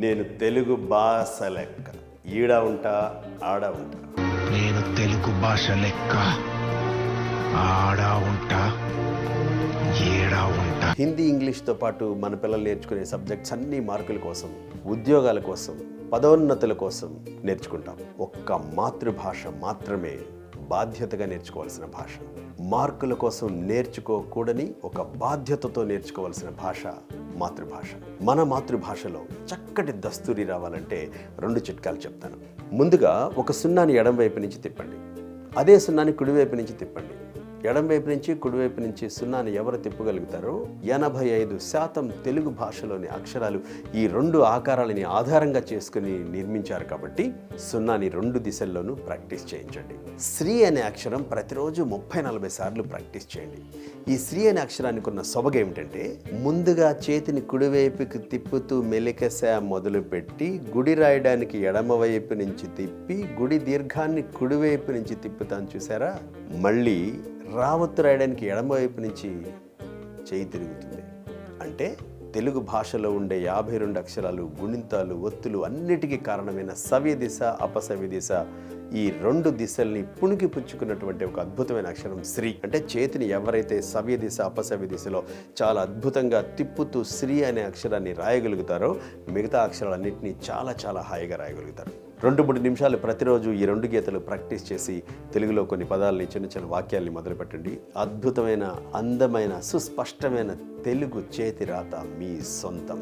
నేను తెలుగు భాష లెక్క. ఈడ ఉంటా ఆడ ఉంటా. నేను తెలుగు భాష లెక్క. ఆడా ఉంటా ఏడా ఉంటా. హిందీ ఇంగ్లీష్తో పాటు మన పిల్లలు నేర్చుకునే సబ్జెక్ట్స్ అన్ని మార్కుల కోసం ఉద్యోగాల కోసం పదోన్నతుల కోసం నేర్చుకుంటాం. ఒక్క మాతృభాష మాత్రమే బాధ్యతగా నేర్చుకోవాల్సిన భాష. మార్కుల కోసం నేర్చుకోకూడని ఒక బాధ్యతతో నేర్చుకోవాల్సిన భాష మాతృభాష. మన మాతృభాషలో చక్కటి దస్తూరి రావాలంటే రెండు చిట్కాలు చెప్తాను. ముందుగా ఒక సున్నాని ఎడం వైపు నుంచి తిప్పండి. అదే సున్నాని కుడివైపు నుంచి తిప్పండి. ఎడం వైపు నుంచి కుడివైపు నుంచి సున్నాని ఎవరు తిప్పగలుగుతారో ఎనభై ఐదు శాతం తెలుగు భాషలోని అక్షరాలు ఈ రెండు ఆకారాలని ఆధారంగా చేసుకుని నిర్మించారు కాబట్టి సున్నాని రెండు దిశల్లోనూ ప్రాక్టీస్ చేయించండి. శ్రీ అనే అక్షరం ప్రతిరోజు ముప్పై నలభై సార్లు ప్రాక్టీస్ చేయండి. ఈ శ్రీ అనే అక్షరానికి ఉన్న సొబగ ఏమిటంటే ముందుగా చేతిని కుడివైపుకి తిప్పుతూ మెలికస మొదలుపెట్టి గుడి రాయడానికి ఎడమవైపు నుంచి తిప్పి గుడి దీర్ఘాన్ని కుడివైపు నుంచి తిప్పుతాను చూసారా? మళ్ళీ రావత్తు రాయడానికి ఎడమవైపు నుంచి చేయి తిరుగుతుంది. అంటే తెలుగు భాషలో ఉండే యాభై రెండు అక్షరాలు గుణింతాలు ఒత్తులు అన్నిటికీ కారణమైన సవ్య దిశ అపసవ్య దిశ ఈ రెండు దిశల్ని పుణికి పుచ్చుకున్నటువంటి ఒక అద్భుతమైన అక్షరం శ్రీ. అంటే చేతిని ఎవరైతే సవ్య దిశ అపసవ్య దిశలో చాలా అద్భుతంగా తిప్పుతూ శ్రీ అనే అక్షరాన్ని రాయగలుగుతారో మిగతా అక్షరాలన్నింటినీ చాలా చాలా హాయిగా రాయగలుగుతారు. రెండు మూడు నిమిషాలు ప్రతిరోజు ఈ రెండు గీతలు ప్రాక్టీస్ చేసి తెలుగులో కొన్ని పదాలని చిన్న చిన్న వాక్యాల్ని మొదలుపెట్టండి. అద్భుతమైన అందమైన సుస్పష్టమైన తెలుగు చేతి రాత మీ సొంతం.